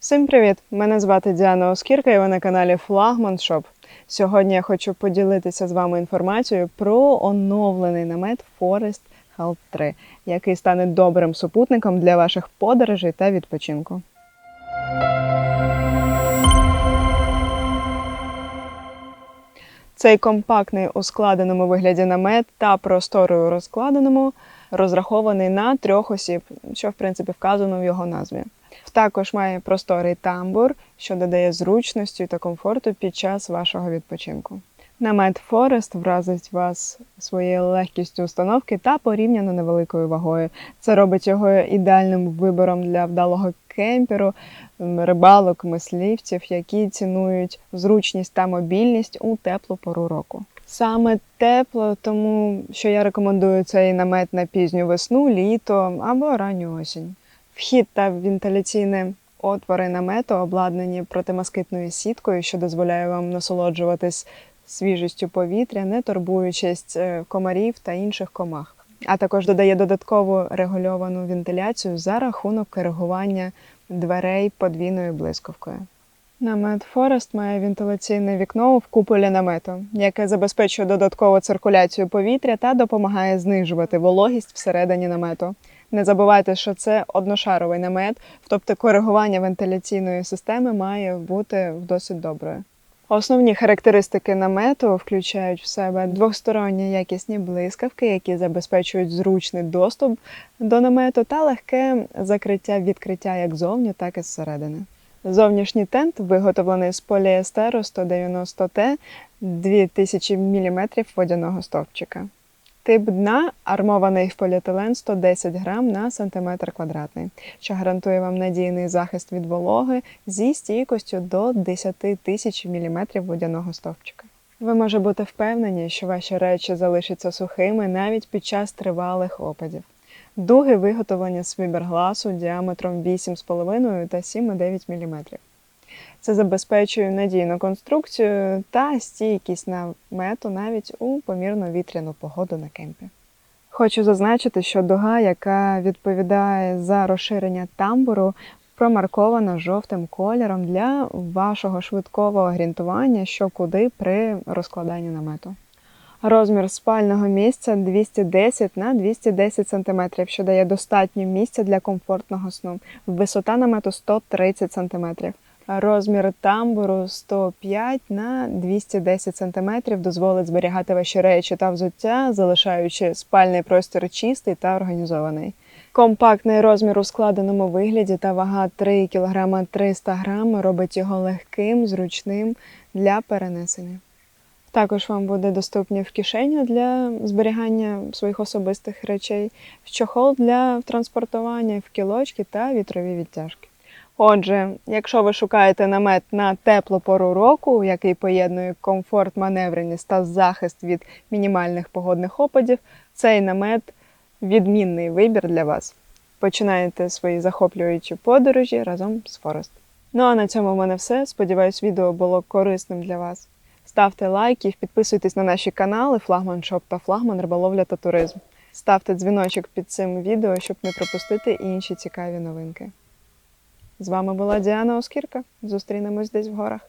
Всім привіт! Мене звати Діана Оскірка і ви на каналі Флагман Шоп. Сьогодні я хочу поділитися з вами інформацією про оновлений намет Forest Health 3, який стане добрим супутником для ваших подорожей та відпочинку. Цей компактний у складеному вигляді намет та просторою розкладеному розрахований на трьох осіб, що в принципі вказано в його назві. Також має просторий тамбур, що додає зручності та комфорту під час вашого відпочинку. Намет Forest вразить вас своєю легкістю установки та порівняно невеликою вагою. Це робить його ідеальним вибором для вдалого кемперу, рибалок, мисливців, які цінують зручність та мобільність у теплу пору року. Саме тепло, тому що я рекомендую цей намет на пізню весну, літо або ранню осінь. Вхід та вентиляційні отвори намету обладнані протимоскитною сіткою, що дозволяє вам насолоджуватись свіжістю повітря, не турбуючись е, комарів та інших комах. А також додає додаткову регульовану вентиляцію за рахунок коригування дверей подвійною блискавкою. Намет Форест має вентиляційне вікно в куполі намету, яке забезпечує додаткову циркуляцію повітря та допомагає знижувати вологість всередині намету. Не забувайте, що це одношаровий намет, тобто коригування вентиляційної системи має бути досить доброю. Основні характеристики намету включають в себе двосторонні якісні блискавки, які забезпечують зручний доступ до намету та легке закриття відкриття як зовні, так і зсередини. Зовнішній тент виготовлений з поліестеру 190Т 2000 мм водяного стовпчика. Тип дна армований в поліетилен 110 грам на сантиметр квадратний, що гарантує вам надійний захист від вологи зі стійкостю до 10 тисяч мм водяного стовпчика. Ви можете бути впевнені, що ваші речі залишаться сухими навіть під час тривалих опадів. Дуги виготовлені з фібергласу діаметром 8,5 та 7,9 мм. Це забезпечує надійну конструкцію та стійкість намету навіть у помірно вітряну погоду на кемпі. Хочу зазначити, що дуга, яка відповідає за розширення тамбуру, промаркована жовтим кольором для вашого швидкого орієнтування, що куди при розкладанні намету. Розмір спального місця 210 на 210 см, що дає достатньо місця для комфортного сну. Висота намету 130 см. Розмір тамбуру 105 на 210 см дозволить зберігати ваші речі та взуття, залишаючи спальний простір чистий та організований. Компактний розмір у складеному вигляді та вага 3 кг 300 г робить його легким, зручним для перенесення. Також вам буде доступні в кишеню для зберігання своїх особистих речей, в чохол для транспортування, в кілочки та вітрові відтяжки. Отже, якщо ви шукаєте намет на теплу пору року, який поєднує комфорт, маневреність та захист від мінімальних погодних опадів, цей намет відмінний вибір для вас. Починаєте свої захоплюючі подорожі разом з Форест. Ну а на цьому в мене все. Сподіваюсь, відео було корисним для вас. Ставте лайки, підписуйтесь на наші канали Флагман Шоп та Флагман Риболовля та Туризм. Ставте дзвіночок під цим відео, щоб не пропустити інші цікаві новинки. З вами була Діана Оскірка. Зустрінемось десь в горах.